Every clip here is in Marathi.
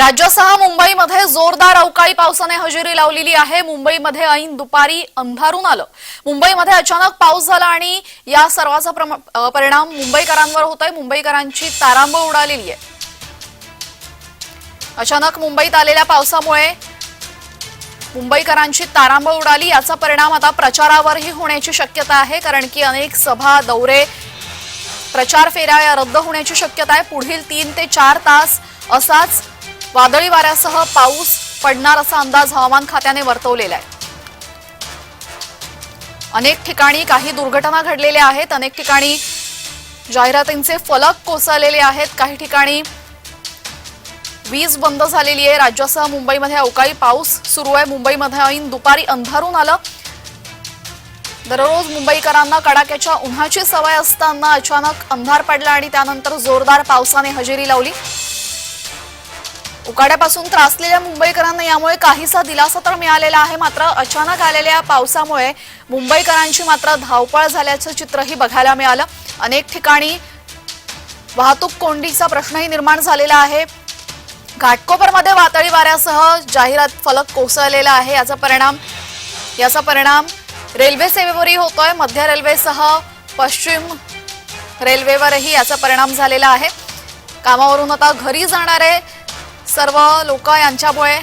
राज्यासह मुंबईमध्ये जोरदार अवकाळी पावसाने हजेरी लावलेली आहे. मुंबईमध्ये ऐन दुपारी अंधारून आलं. मुंबईमध्ये अचानक पाऊस झाला आणि या सर्वाचा परिणाम मुंबईकरांवर होतोय. मुंबईकरांची तारांबळ उडालेली आहे. अचानक मुंबईत आलेल्या पावसामुळे मुंबईकरांची तारांबळ उडाली. याचा परिणाम आता प्रचारावरही होण्याची शक्यता आहे कारण की अनेक सभा दौरे प्रचार फेऱ्या या रद्द होण्याची शक्यता आहे. पुढील तीन ते चार तास असाच वादळी वाऱ्यासह पाऊस पडणार असा अंदाज हवामान खात्याने वर्तवलेला आहे. अनेक ठिकाणी काही दुर्घटना घडलेल्या आहेत अनेक ठिकाणी जाहिरातींचे फलक कोसळलेले आहेत काही ठिकाणी वीज बंद झालेली आहे. राज्यासह मुंबईमध्ये अवकाळी पाऊस सुरू आहे. मुंबईमध्ये ऐन दुपारी अंधारून आलं. दररोज मुंबईकरांना कडाक्याच्या उन्हाची सवय असताना अचानक अंधार पडला आणि त्यानंतर जोरदार पावसाने हजेरी लावली. उकाड्यापासून त्रासलेल्या मुंबईकरांना यामुळे काहीसा दिलासा तर मिळालेला आहे. मात्र अचानक आलेल्या पावसामुळे मुंबईकरांची मात्र धावपळ झाल्याचं चित्रही बघायला मिळालं. अनेक ठिकाणी वाहतूक कोंडीचा प्रश्नही निर्माण झालेला आहे. घाटकोपरमध्ये वादळी वाऱ्यासह जाहिरात फलक कोसळलेला आहे. याचा परिणाम याचा परिणाम रेल्वे सेवेवरही होतोय. मध्य रेल्वेसह पश्चिम रेल्वेवरही याचा परिणाम झालेला आहे. कामावरून आता घरी जाणारे सर्व लोक यांच्यामुळे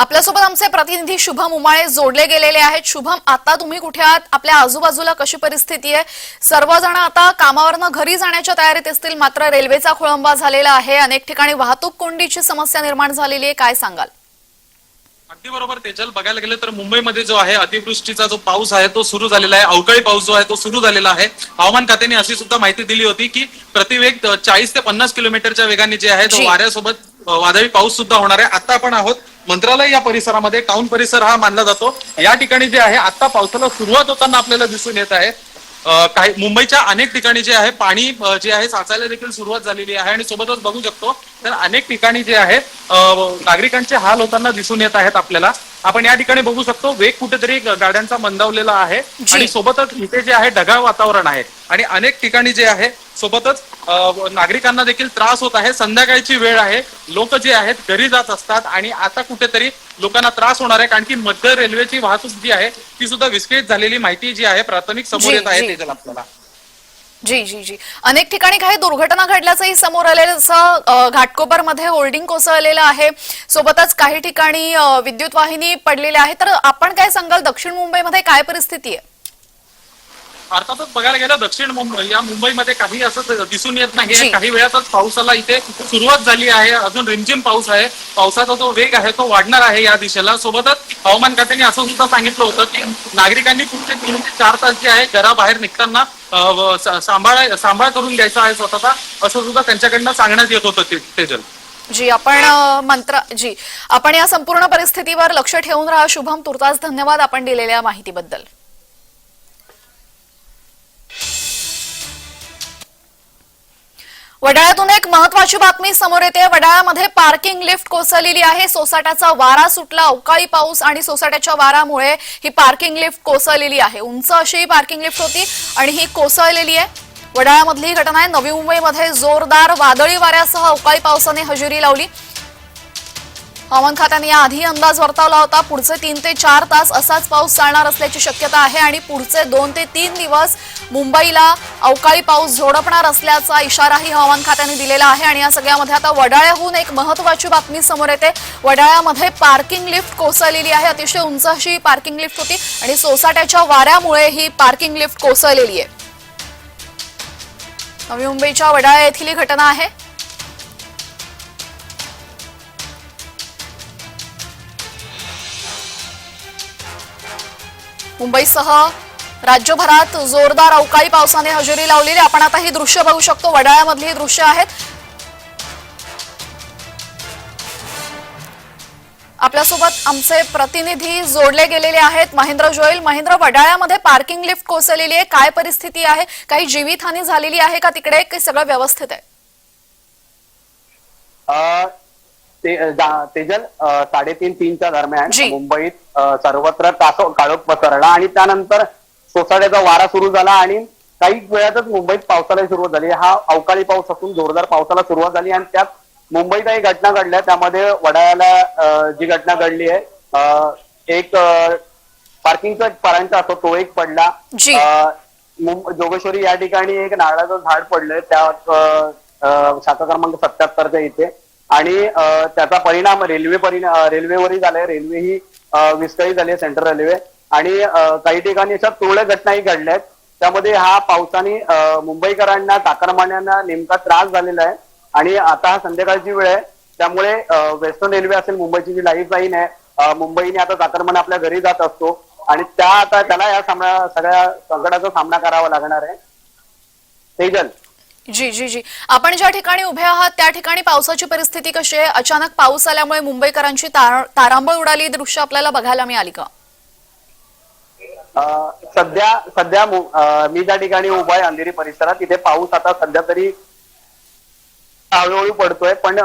आपल्यासोबत आमचे प्रतिनिधी शुभम उमाळे जोडले गेलेले आहेत. शुभम आता तुम्ही कुठे आहात? आपल्या आजूबाजूला कशी परिस्थिती आहे? सर्वजण आता कामावरनं घरी जाण्याच्या तयारीत असतील मात्र रेल्वेचा खोळंबा झालेला आहे. अनेक ठिकाणी वाहतूक कोंडीची समस्या निर्माण झालेली आहे. काय सांगाल? अगदी बरोबर तेजल. बघायला गेलं तर मुंबईमध्ये जो आहे अतिवृष्टीचा जो पाऊस आहे तो सुरू झालेला आहे. अवकाळी पाऊस जो आहे तो सुरू झालेला आहे. हवामान खात्याने अशी सुद्धा माहिती दिली होती की प्रतिवेग चाळीस ते पन्नास किलोमीटरच्या वेगाने जे आहे तो. वाऱ्यासोबत वादळी पाऊस सुद्धा होणार आहे. आता आपण आहोत मंत्रालय या परिसरामध्ये टाउन परिसर हा मानला जातो. या ठिकाणी जे आहे आता पावसाला सुरुवात होताना आपल्याला दिसून येत आहे. काही मुंबईच्या अनेक ठिकाणी जे आहे पाणी जे आहे साचायला देखील सुरुवात झालेली आहे आणि सोबतच बघू शकतो तर अनेक ठिकाणी जे आहे नागरिकांचे हाल होताना दिसून येत आहेत आपल्याला. आपण या ठिकाणी बघू शकतो वेग कुठेतरी गाड्यांचा मंदावलेला आहे. आणि सोबतच इथे जे आहे ढगाळ वातावरण आहे. आणि अनेक ठिकाणी जे आहे सोबतच नागरिकांना देखील त्रास होत आहे. संध्याकाळची वेळ आहे. लोक जे आहेत घरी जात असतात आणि आता कुठेतरी लोकांना त्रास होणार आहे. कारण की मध्य रेल्वेची वाहतूक जी आहे ती सुद्धा विस्कळीत झालेली माहिती जी आहे प्राथमिक समोर येत आहे. तेजल आपल्याला. जी जी जी. अनेक ठिकाणी काही दुर्घटना घडल्याचंही समोर आलेलं जसं अ, घाटकोपरमध्ये होल्डिंग कोसळलेलं आहे. सोबतच काही ठिकाणी विद्युत वाहिनी पडलेल्या आहेत. तर आपण काय सांगाल? दक्षिण मुंबईमध्ये काय परिस्थिती आहे? अर्थातच बघायला गेलं दक्षिण मुंबई या मुंबईमध्ये काही असं दिसून येत. नाही काही वेळातच पावसाला इथे सुरुवात झाली आहे. अजून रिमझिम पाऊस आहे. पावसाचा जो वेग आहे तो वाढणार आहे या दिशेला. सोबतच हवामान खात्याने असं सुद्धा सांगितलं होतं की नागरिकांनी पुढचे तीन ते चार तास जे आहे घराबाहेर निघताना सांभाळ सांभाळ करून घ्यायचा आहे स्वतःचा असं सुद्धा त्यांच्याकडनं सांगण्यात येत होतं ते- तेजल जी आपण मंत्र जी आपण या संपूर्ण परिस्थितीवर लक्ष ठेवून राहा. शुभम तुर्तास धन्यवाद आपण दिलेल्या माहितीबद्दल. वडाळ्यातून एक महत्वाची बातमी समोर येते. वडाळ्यामध्ये पार्किंग लिफ्ट कोसळलेली आहे. सोसाट्याचा वारा सुटला. अवकाळी पाऊस आणि सोसाट्याच्या वारामुळे ही पार्किंग लिफ्ट कोसळलेली आहे. उंच अशी ही पार्किंग लिफ्ट होती आणि ही कोसळलेली आहे. वडाळ्यामधली ही घटना आहे. नवी मुंबईमध्ये जोरदार वादळी वाऱ्यासह अवकाळी पावसाने हजेरी लावली. हवामान खात्याने याआधी अंदाज वर्तवला होता पुढचे तीन ते चार तास असाच पाऊस चालणार असल्याची शक्यता आहे आणि पुढचे दोन ते तीन दिवस मुंबईला अवकाळी पाऊस झोडपणार असल्याचा इशाराही हवामान खात्याने दिलेला आहे. आणि या सगळ्यामध्ये आता वडाळ्याहून एक महत्वाची बातमी समोर येते. वडाळ्यामध्ये पार्किंग लिफ्ट कोसळलेली आहे. अतिशय उंच अशी पार्किंग लिफ्ट होती आणि सोसाट्याच्या वाऱ्यामुळे ही पार्किंग लिफ्ट कोसळलेली आहे. नवी मुंबईच्या वडाळ्या येथील ही घटना आहे. मुंबईसह राज्यभरात जोरदार अवकाळी पावसाने हजेरी लावलेली. आपण आता ही दृश्य बघू शकतो. वडाळ्यामधली ही दृश्य आहेत. आपल्यासोबत आमचे प्रतिनिधी जोडले गेलेले आहेत. महेंद्र जोईल महेंद्र वडाळ्यामध्ये पार्किंग लिफ्ट कोसळलेली आहे. काय परिस्थिती आहे? काही जीवितहानी झालेली आहे का? तिकडे सगळं व्यवस्थित आहे. ते तेजल साडेतीन तीनच्या दरम्यान. मुंबईत सर्वत्र तासो काळोख पसरला आणि त्यानंतर सोसाट्याचा वारा सुरू झाला आणि काही वेळातच मुंबईत पावसाला सुरुवात झाली. हा अवकाळी पाऊस असून जोरदार पावसाला सुरुवात झाली आणि त्यात मुंबईत काही घटना घडल्या. त्यामध्ये वडाळ्याला जी घटना घडली आहे एक पार्किंगचा एक परांचा असतो तो एक पडला. जोगेश्वरी या ठिकाणी एक नारळाचं झाड पडलंय. त्या शाखा क्रमांक सत्याहत्तरच्या इथे. आणि त्याचा परिणाम रेल्वे परिणाम रेल्वेवरही झालाय. रेल्वे ही विस्कळीत झाली आहे सेंट्रल रेल्वे. आणि काही ठिकाणी अशा तुरळक घटनाही घडल्या आहेत त्यामध्ये हा पावसाने मुंबईकरांना चाकरमान्यांना नेमका त्रास झालेला आहे. आणि आता हा संध्याकाळची वेळ आहे. त्यामुळे वेस्टर्न रेल्वे असेल मुंबईची जी लाईफ लाईन आहे मुंबईने आता चाकरमान्य आपल्या घरी जात असतो. आणि त्या आता त्याला या सामना सगळ्या संकटाचा सामना करावा लागणार आहे. तेजल जी जी जी. आपण ज्या ठिकाणी उभे आहात त्या ठिकाणी पावसाची परिस्थिती कशी आहे? अचानक पाऊस आल्यामुळे मुंबईकरांची तार- तारांबळ उडाली. दृश्य आपल्याला बघायला मिळाली का? सध्या सध्या मी ज्या ठिकाणी उभा आहे अंधेरी परिसरात तिथे पाऊस आता सध्या तरी हळूहळू पडतोय. पण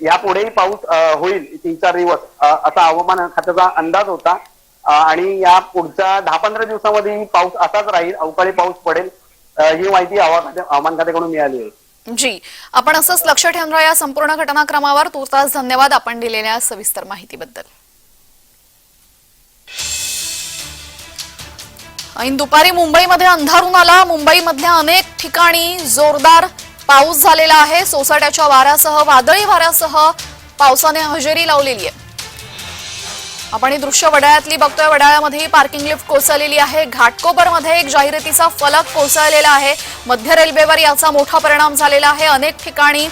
यापुढेही पाऊस होईल तीन चार दिवस असा हवामान खात्याचा अंदाज होता. आणि या पुढच्या दहा पंधरा दिवसामध्ये पाऊस असाच राहील. अवकाळी पाऊस पडेल. ही माहिती हवामान म्हणजे खात्याकडून मिळाली आहे. जी. आपण असंच लक्ष ठेवून राहा या संपूर्ण घटनाक्रमावर. तुर्तास धन्यवाद आपण दिलेल्या सविस्तर माहितीबद्दल. ऐन दुपारी मुंबईमध्ये अंधारून आला. मुंबईमधल्या अनेक ठिकाणी जोरदार पाऊस झालेला आहे. सोसाट्याच्या वाऱ्यासह वादळी वाऱ्यासह पावसाने हजेरी लावलेली आहे. आपण ही दृश्य वडाळ्यातली बघतोय. वडाळ्यामध्ये ही पार्किंग लिफ्ट कोसळलेली आहे. घाटकोपरमध्ये एक जाहिरातीचा फलक कोसळलेला आहे. मध्य रेल्वेवर याचा मोठा परिणाम झालेला आहे. अनेक ठिकाणी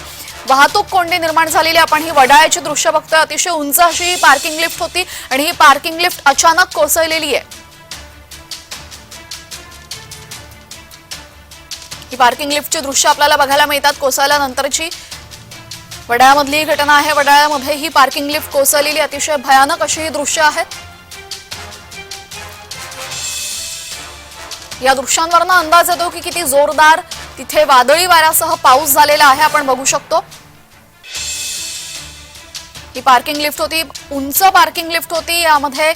वाहतूक कोंडी निर्माण झालेली आहे. आपण ही वडाळ्याची दृश्य बघतोय. अतिशय उंच अशी ही पार्किंग लिफ्ट होती आणि ही पार्किंग लिफ्ट अचानक कोसळलेली आहे. ही पार्किंग लिफ्टची दृश्य आपल्याला बघायला मिळतात. कोसळल्यानंतरची वडाळ्यामधली ही घटना आहे. वडाळ्यामध्ये ही पार्किंग लिफ्ट कोसळलेली अतिशय भयानक अशी ही दृश्य आहेत या दृश्यांवरनं अंदाज येतो की किती जोरदार तिथे वादळी वाऱ्यासह पाऊस झालेला आहे. आपण बघू शकतो. ही पार्किंग लिफ्ट होती. उंच पार्किंग लिफ्ट होती. यामध्ये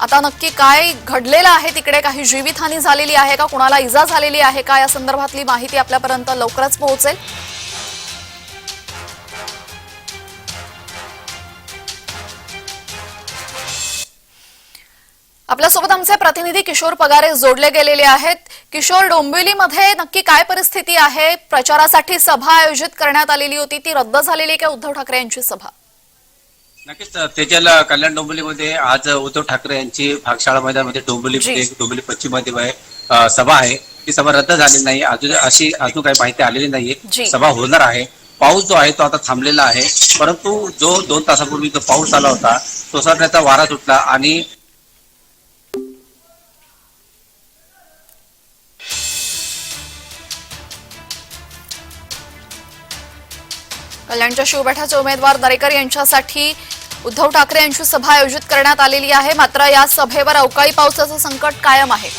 आता नक्की काय घडलेलं आहे? तिकडे काही जीवितहानी झालेली आहे का? कुणाला इजा झालेली आहे का? या संदर्भातली माहिती आपल्यापर्यंत लवकरच पोहोचेल. आपल्यासोबत आमचे प्रतिनिधी किशोर पगारे जोडले गेलेले आहेत. किशोर डोंबिवलीमध्ये नक्की काय परिस्थिती आहे? प्रचारासाठी सभा आयोजित करण्यात आलेली होती. ती रद्द झालेली का? उद्धव ठाकरे यांची सभा? नक्कीच तेजल कल्याण डोंबिवलीमध्ये आज उद्धव ठाकरे यांची भागशाळा मैदानामध्ये डोंबिवलीमध्ये जी. डोंबिवली पश्चिममध्ये सभा आहे. ती सभा रद्द झाली नाही. अजून अशी अजून काही माहिती आलेली. नाहीये. सभा होणार आहे. पाऊस जो आहे तो आता थांबलेला आहे. परंतु जो दोन तासापूर्वी जो पाऊस आला होता सोसाट्याचा वारा सुटला आणि कल्याणच्या शिवबाठाचे उमेदवार दरेकर यांच्यासाठी उद्धव ठाकरे यांची सभा आयोजित करण्यात आलेली आहे. मात्र या सभेवर अवकाळी पावसाचं संकट कायम आहे.